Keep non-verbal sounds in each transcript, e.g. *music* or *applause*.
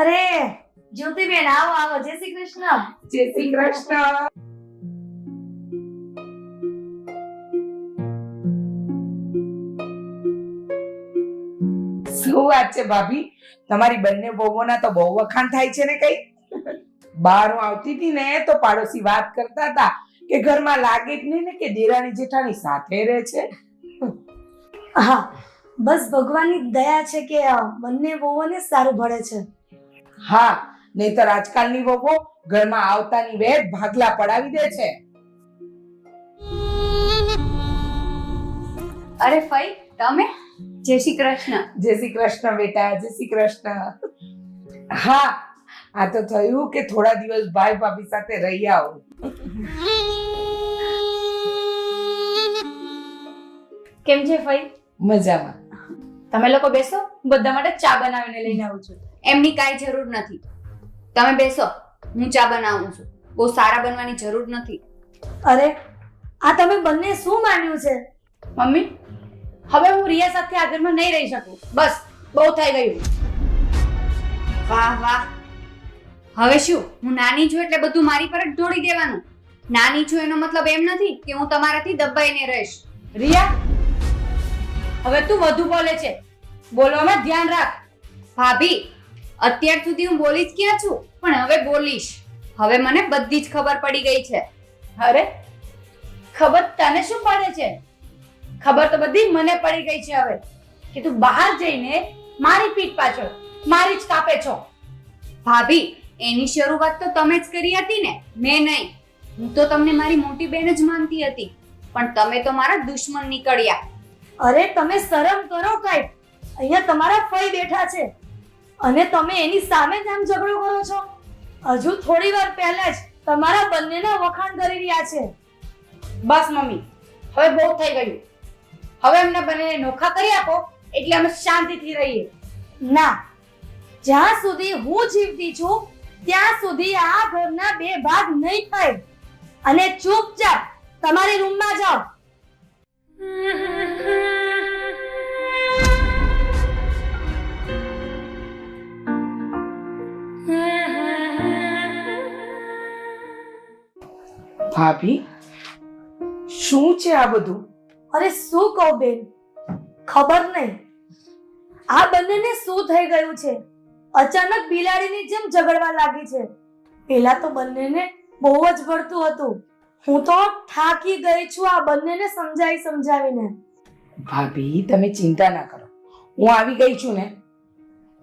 અરે જ્યોતિબેન આવો આવો. જય શ્રી કૃષ્ણ. જય શ્રી કૃષ્ણ. શું વાત છે ભાભી? તમારી બંને વહુઓના તો બહુ વખાણ થાય છે ને કઈ બહાર હું આવતી હતી ને તો પાડોશી વાત કરતા હતા કે ઘરમાં લાગે જ નહીં ને કે દેરાણી જેઠાણી સાથે રહે છે. હા બસ ભગવાનની દયા છે કે બંને વહુઓને સારું ભળે છે. હા નહીતર આજકાલની વહુઓ ઘરમાં આવતાની વે ભાગલા પડાવી દે છે. અરે ફઈ તમે? જય શ્રી કૃષ્ણ. જય શ્રી કૃષ્ણ બેટા જય શ્રી કૃષ્ણ. હા આ તો થયું કે થોડા દિવસ ભાઈ ભાભી સાથે રહી આવો. કેમ છે ફઈ? મજામાં. તમે લોકો બેસો બધા માટે ચા બનાવીને લઈને આવું છું. એમની કાંઈ જરૂર નથી. તમે બેસો હું ચા બનાવું છું. બહુ સારા બનવાની જરૂર નથી. અરે આ તમે બંને શું માન્યું છે? મમ્મી હવે હું રિયા સાથે આ ઘરમાં નહીં રહી શકું. બસ બહુ થઈ ગયું. વાહ વાહ. હવે શું? હું નાની છું એટલે બધું મારી પર જ ઢોળી દેવાનું. નાની છું એનો મતલબ એમ નથી કે હું તમારાથી દબાઈને રહીશ. રિયા હવે તું વધુ બોલે છે. બોલવામાં ધ્યાન રાખ. ભાભી અત્યાર સુધી હું બોલી જ ક્યાં છું? પણ હવે બોલીશ. હવે મને બધી જ ખબર પડી ગઈ છે. અરે, ખબર તને શું પડે છે? ખબર તો બધી મને પડી ગઈ છે હવે. કે તું બહાર જઈને મારી પીઠ પાછળ મારી જ કાપે છો. ભાભી, એની શરૂઆત તો તમે જ કરી હતી ને? મેં નહીં. હું તો તમને મારી મોટી બેન જ માનતી હતી. પણ તમે તો મારા દુશ્મન નીકળ્યા. અરે, તમે શરમ કરો કઈ. અહીંયા તમારા ફઈ બેઠા છે. અને તમે એની સામે આમ ઝઘડો કરો છો? હજુ થોડી વાર પહેલા જ તમારા બંનેના વખાણ કરી રહ્યા છે. બસ મમ્મી હવે બહુ થઈ ગયું. હવે એમને બંનેને નોખા કરી આપો એટલે અમે શાંતિથી રહીએ. ના જ્યાં સુધી હું જીવતી છું ત્યાં સુધી આ ઘરના બે ભાગ નહીં થાય. અને ચૂપચાપ તમારી રૂમમાં જાઓ. ભાભી શું છે આ બધું? અરે શું કહું બેન? ખબર નહીં. આ બંનેને શું થઈ ગયું છે? અચાનક બિલાડીની જેમ ઝઘડવા લાગી છે. પેલા તો બંનેને બહુ જ ભળતું હતું. હું તો થાકી ગઈ છું આ બંનેને સમજાવી સમજાવીને. ભાભી તમે ચિંતા ના કરો. હું આવી ગઈ છું ને.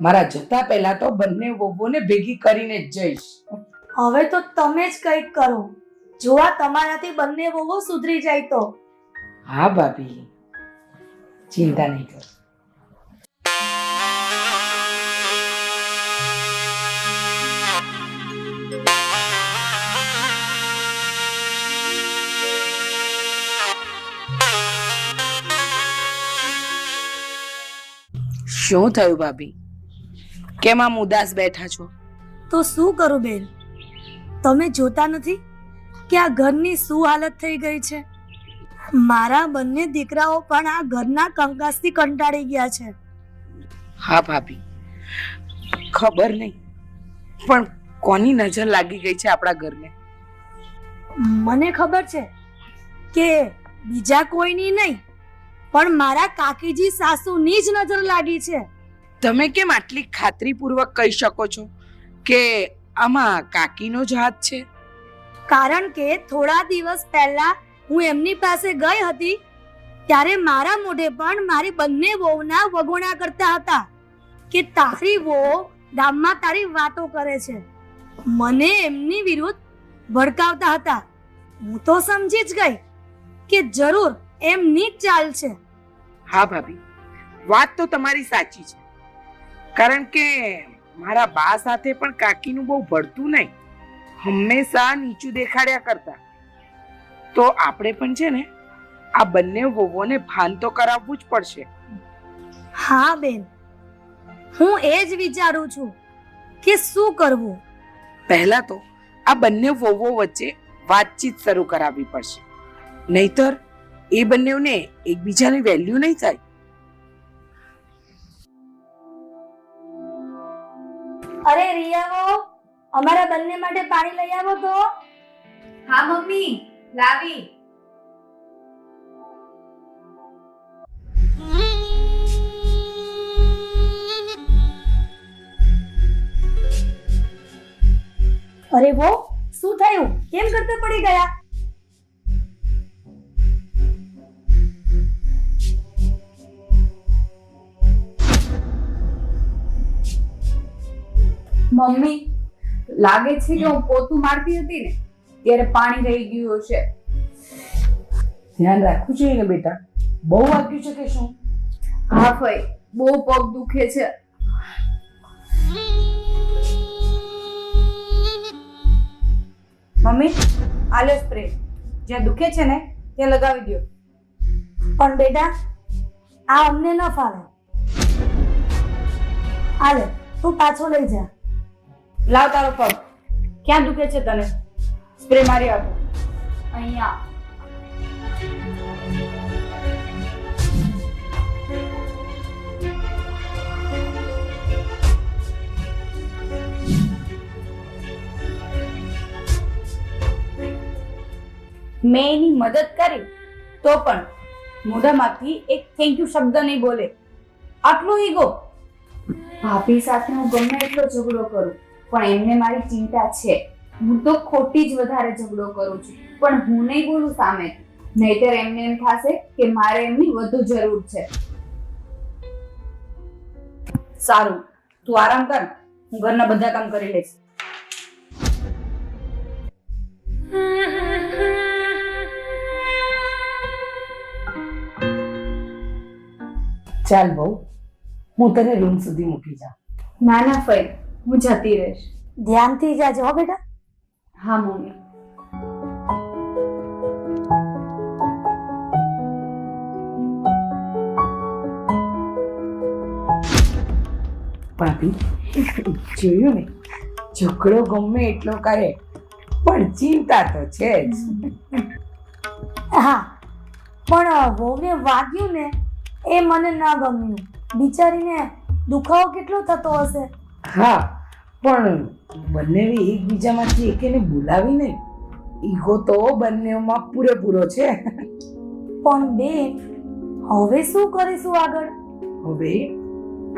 મારા જતા પહેલા તો બંને વહુઓને ભેગી કરીને જ જઈશ. હવે તો તમે જ કંઈક કરો. જો આ તમારાથી બંને વહુ સુધરી જાય તો? હા ભાભી. ચિંતા નહીં કરો. શું થયું ભાભી? કેમ આમ ઉદાસ બેઠા છો? તો શું કરું બેન? તમે જોતા નથી? કે આ ઘરની શું હાલત થઈ ગઈ છે? મારા બંને દીકરાઓ પણ આ ઘરના કંકાસથી કંટાળી ગયા છે. હા ભાભી. ખબર નહીં પણ કોની નજર લાગી ગઈ છે આપણા ઘરને? મને ખબર છે કે બીજા કોઈની નહીં પણ મારા કાકીજી સાસુની જ નજર લાગી છે. તમે કેમ આટલી ખાતરીપૂર્વક કહી શકો છો કે આમાં કાકીનો જ હાથ છે? કારણ કે થોડા દિવસ પહેલા હું એમની પાસે ગઈ હતી, ત્યારે મારા મોઢે પણ મારી બંને વહુના વગોણા કરતા હતા કે તારી વહુ ગામમાં તારી વાતો કરે છે. મને એમની વિરુદ્ધ ભડકાવતા હતા. હું તો સમજી જ ગઈ કે જરૂર એમની જ ચાલ છે. હા ભાભી, વાત તો તમારી સાચી છે. કારણ કે મારા બા સાથે પણ કાકીનું બહુ ભળતું નહીં. હંમેશા નીચું દેખાડ્યા કરતા. તો આપણે પણ છે ને આ બંને વોવોને ભાન તો કરાવવું જ પડશે. હા બેન. હું એ જ વિચારું છું કે શું કરવું? પહેલા તો આ બંને વોવો વચ્ચે વાતચીત શરૂ કરાવવી પડશે. નહીતર એ બંનેને એકબીજાની વેલ્યુ નહીં થાય. અરે રિયાઓ અમારા બંને માટે પાણી લઈ આવો તો. હા મમ્મી. લાવી. અરે વો શું થયું? કેમ કરતો પડી ગયા? મમ્મી લાગે છે કે હું પોતું મારતી હતી ને ત્યારે પાણી રહી ગયું હશે. ધ્યાન રાખવું જોઈએ ને બેટા. બહુ વાગ્યું છે કે શું? હા ભાઈ. બહુ પગ દુખે છે. મમ્મી આલે સ્પ્રે જ્યાં દુખે છે ને ત્યાં લગાવી દો પણ બેટા આ અમને ન ફાવે. આલે તું પાછો લઈ જા. લાવ તારો પગ. ક્યાં દુખે છે તને? સ્પ્રે મારી આપો અહીંયા. મેં એની મદદ કરી તો પણ મોઢામાંથી એક થેન્ક યુ શબ્દ નહીં બોલે. આટલું ઈગો ભાભી સાથે હું ગમે એટલો ઝઘડો કરું. પણ એમને મારી ચિંતા છે. હું તો ખોટી જ વધારે ઝઘડો કરું છું. પણ હું નહીં બોલું સામે. નહીતર એમને એમ થશે કે મારે એમની વધુ જરૂર છે. સારું. તું આરામ કર. હું ઘરના બધા કામ કરી લઈશ. ચાલ બહુ. હું તને રૂમ સુધી મૂકી જાઉં. ના ના ફઈ હું જતી રહીશ ધ્યાનથી જાજો હો બેટા હા મમ્મી ભાભી જોયું ને? ઝઘડો ગમે એટલો કરે પણ ચિંતા તો છે જ. હા પણ વહુને વાગ્યું ને એ મને ના ગમ્યું. બિચારીને દુખાવો કેટલો થતો હશે? હા પણ બંને એકબીજામાંથી એકેને બોલાવી નહીં ઈગો તો બંનેમાં પૂરેપૂરો છે. પણ બેન હવે શું કરીશું આગળ? હવે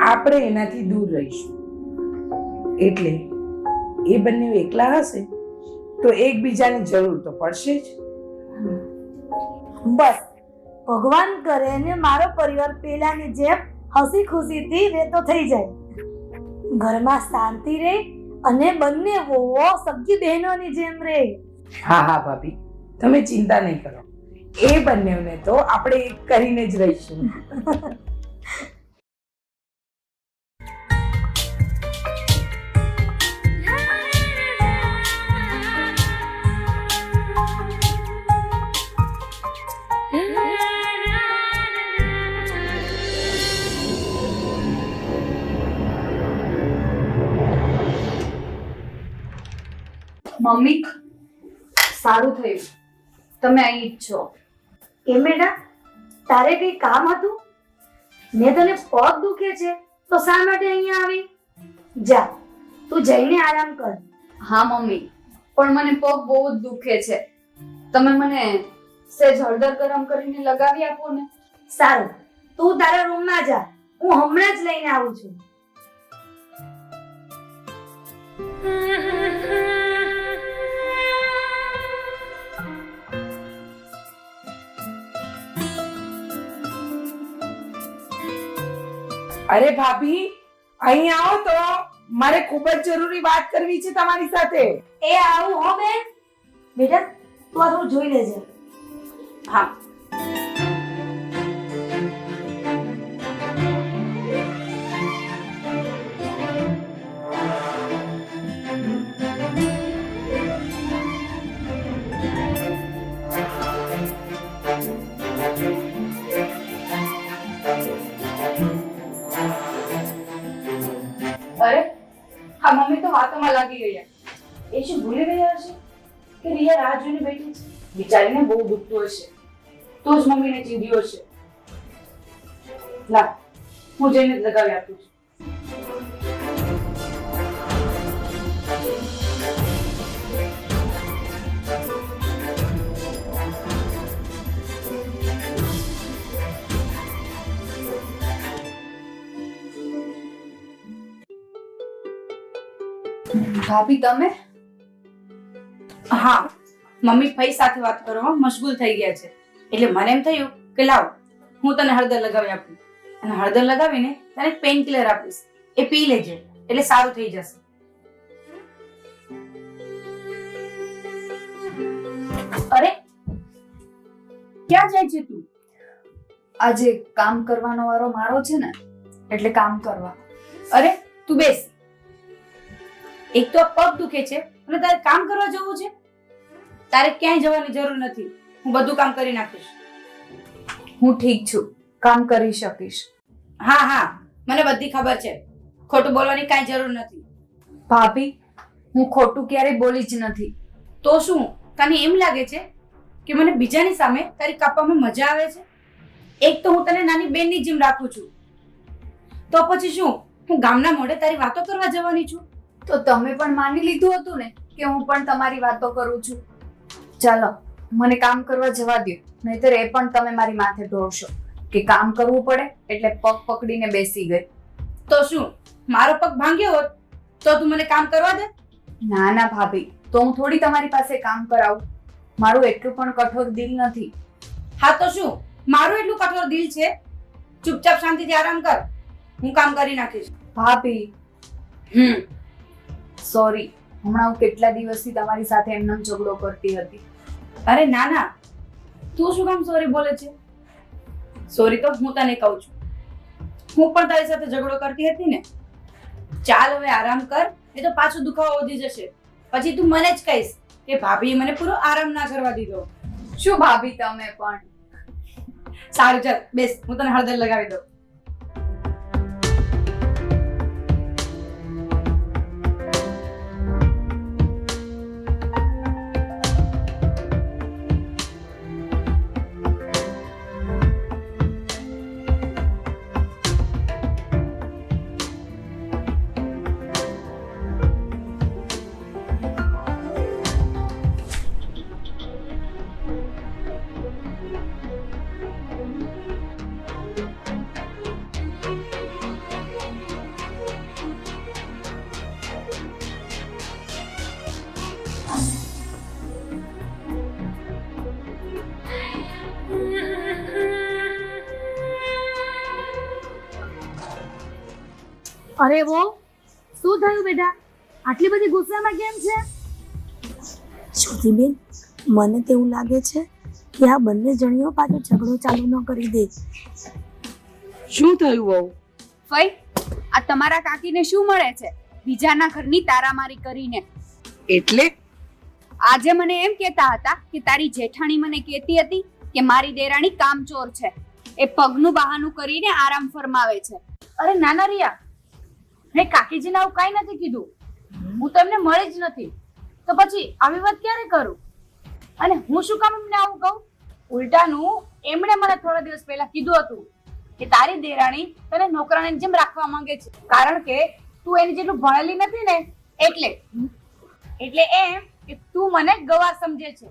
આપણે એનાથી દૂર રહીશું. એટલે એ બંને એકલા હશે તો એકબીજાની જરૂર તો પડશે જ. બસ ભગવાન કરે ને મારો પરિવાર પેલાની જેમ હસી ખુશીથી રહેતો થઈ જાય. ઘરમાં શાંતિ રહે અને બંને હોવો સગી બહેનોની જેમ રહે હા હા ભાભી. તમે ચિંતા નહીં કરો. એ બંનેને તો આપણે કરીને જ રહીશું. *laughs* મમ્મી સારું થયું. તમે અહીં જ છો. એ બેટા તારે કઈ કામ હતું? મેં તને પગ દુખે છે તો શા માટે અહીંયા આવી? જા તું જઈને આરામ કર. હા મમ્મી પણ મને પગ બહુ જ દુખે છે. તમે મને સેજ હળદર ગરમ કરીને લગાવી આપો ને. સારું તું તારા રૂમમાં જા હું હમણાં જ લઈને આવું છું. *laughs* અરે ભાભી, અહીં આવો તો. મારે ખૂબ જ જરૂરી વાત કરવી છે તમારી સાથે. એ આવું હો બેન. બેટા, તું આ જોઈ લેજે. હા. વાતોમાં લાગી ગયા. એ શું ભૂલી ગયા હશે કે રિયા રાહ જોઈને બેઠી છે? બિચારીને બહુ દુખતું હશે. તો જ મમ્મીને ચીડ્યો હશે. ના, હું જઈને લગાવી આપું છું. ભાભી તમે? હા મમ્મી ફઈ સાથે વાત કરવામાં મશગુલ થઈ ગયા છે. એટલે મને એમ થયું કે લાવ હું તને હળદર લગાવી આપું. અને હળદર લગાવીને તને પેઇન કિલર આપીશ. એ પી લેજે એટલે સારું થઈ જશે. અરે ક્યાં જાય છે તું? આજે કામ કરવાનો વારો મારો છે ને એટલે કામ કરવા. અરે તું બેસ. એક તો પગ દુખે છે અને તારે કામ કરવા જવું છે? તારે ક્યાંય જવાની જરૂર નથી. હું બધું કામ કરી નાખીશ. હું ઠીક છું. કામ કરી શકીશ. હા હા. મને બધી ખબર છે. ખોટું બોલવાની કાંઈ જરૂર નથી. ભાભી હું ખોટું ક્યારેય બોલી જ નથી. તો શું? તને એમ લાગે છે કે મને બીજાની સામે તારી કાપવામાં મજા આવે છે? એક તો હું તને નાની બેનની જેમ રાખું છું. તો પછી શું? હું ગામના મોઢે તારી વાતો કરવા જવાની છું? તો તમે પણ માની લીધું હતું ને કે હું પણ તમારી વાતો કરું છું. ચાલો મને કામ કરવા જવા દો નહીતર એ પણ તમે મારી માથે ઢોળશો કે કામ કરવું પડે એટલે પગ પકડીને બેસી ગઈ. તો શું? મારો પગ ભાંગ્યો હોત તો તું મને કામ કરવા દે? ના ના ભાભી તો હું થોડી તમારી પાસે કામ કરાવું. મારું એટલું પણ કઠોર દિલ નથી. હા તો શું? મારું એટલું કઠોર દિલ છે? ચૂપચાપ શાંતિથી આરામ કર. હું કામ કરી નાખીશ. ભાભી. હમ. સોરી હમણાં હું કેટલા દિવસથી તમારી સાથે એમનો ઝઘડો કરતી હતી. અરે ના ના. તું શું કામ સોરી બોલે છે? સોરી તો હું તને કહું છું. હું પણ તારી સાથે ઝઘડો કરતી હતી ને. ચાલ હવે આરામ કર એ તો પાછો દુખાવો વધી જશે. પછી તું મને જ કહીશ કે ભાભીએ મને પૂરો આરામ ના કરવા દીધો. શું ભાભી તમે પણ? સારું ચાલ બેસ હું તને હળદર લગાવી દઉં. અરે વો શું થયું બેટા? આટલી બધી ગુસ્સામાં કેમ છે? શ્રુતિબેન મને તેવું લાગે છે કે આ બંને જણીઓ પાછો ઝઘડો ચાલુ ન કરી દે. શું થયું વહુ? ફઈ આ તમારા કાકીને શું મળે છે? બીજાના ઘરની તારામારી કરીને. એટલે? આજે મને એમ કહેતા હતા કે તારી જેઠાણી મને કહેતી હતી કે મારી દેરાણી કામચોર છે. એ પગનું બહાનું કરીને આરામ ફરમાવે છે. અરે નાના રિયા મેં કાકીજીને આવું કાંઈ નથી કીધું. હું તમને મળી જ નથી. તો પછી આવી વાત ક્યારે કરું? અને હું શું કામ એમને આવું કહું? ઉલટાનું, એમણે મને થોડા દિવસ પહેલા કીધું હતું કે તારી દેરાણી તને નોકરાણી જેમ રાખવા માંગે છે. કારણ કે તું એની જેટલું ભણેલી નથી ને, એટલે એટલે એમ કે તું મને ગવાર સમજે છે.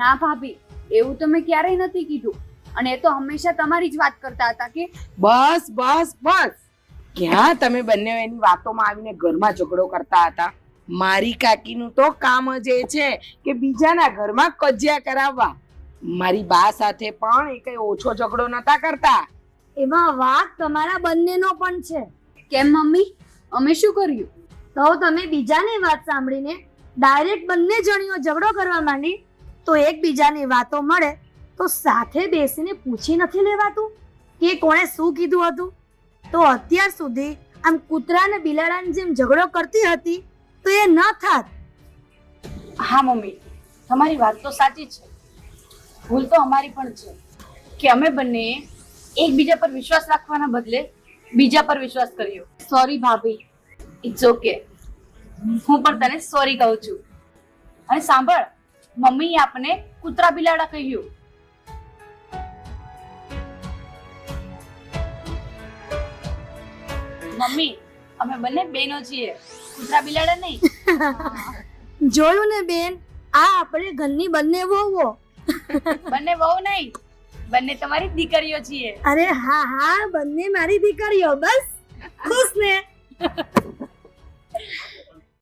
ના ભાભી, એવું તો મેં ક્યારેય નથી કીધું. અને એ તો હંમેશા તમારી જ વાત કરતા હતા કે બસ બસ બસ. ક્યાં તમે બંને એની વાતોમાં આવીને ઘરમાં ઝઘડો કરતા હતા. મારી કાકીનું તો કામ જ એ છે કે બીજાના ઘરમાં કજિયા કરાવવા. મારી બા સાથે પણ એ કઈ ઓછો ઝઘડો નતા કરતા. એમાં વાક તમારા બંનેનો પણ છે. કેમ મમ્મી? અમે શું કર્યું? તો તમે બીજાની વાત સાંભળીને ડાયરેક્ટ બંને જણીઓ ઝઘડો કરવા માંડી, તો એકબીજાની વાતો મળે, તો સાથે બેસીને પૂછી નથી લેવાતું? કે કોણે શું કીધું હતું? તો અત્યાર સુધી આમ કૂતરા ને બિલાડાની જેમ ઝઘડો કરતી હતી, તો એ ન થાત. હા, મમ્મી, તમારી વાત તો સાચી છે. ભૂલ તો અમારી પણ છે કે અમે બંને એકબીજા પર વિશ્વાસ રાખવાના બદલે બીજા પર વિશ્વાસ કર્યો. સોરી ભાભી. ઇટ્સ ઓકે હું પણ તને સોરી કહું છું. અને સાંભળ, મમ્મીએ આપને કૂતરા બિલાડા કહ્યું. મમ્મી અમે બંને બેનો છીએ. કૂતરા બિલાડા નહીં. *laughs* જોયું ને બેન આ આપણે ઘરની બંને વહુઓ. બંને બહુ નહીં બંને તમારી દીકરીઓ છીએ. અરે હા હા બંને મારી દીકરીઓ બસ. ખુશ ને?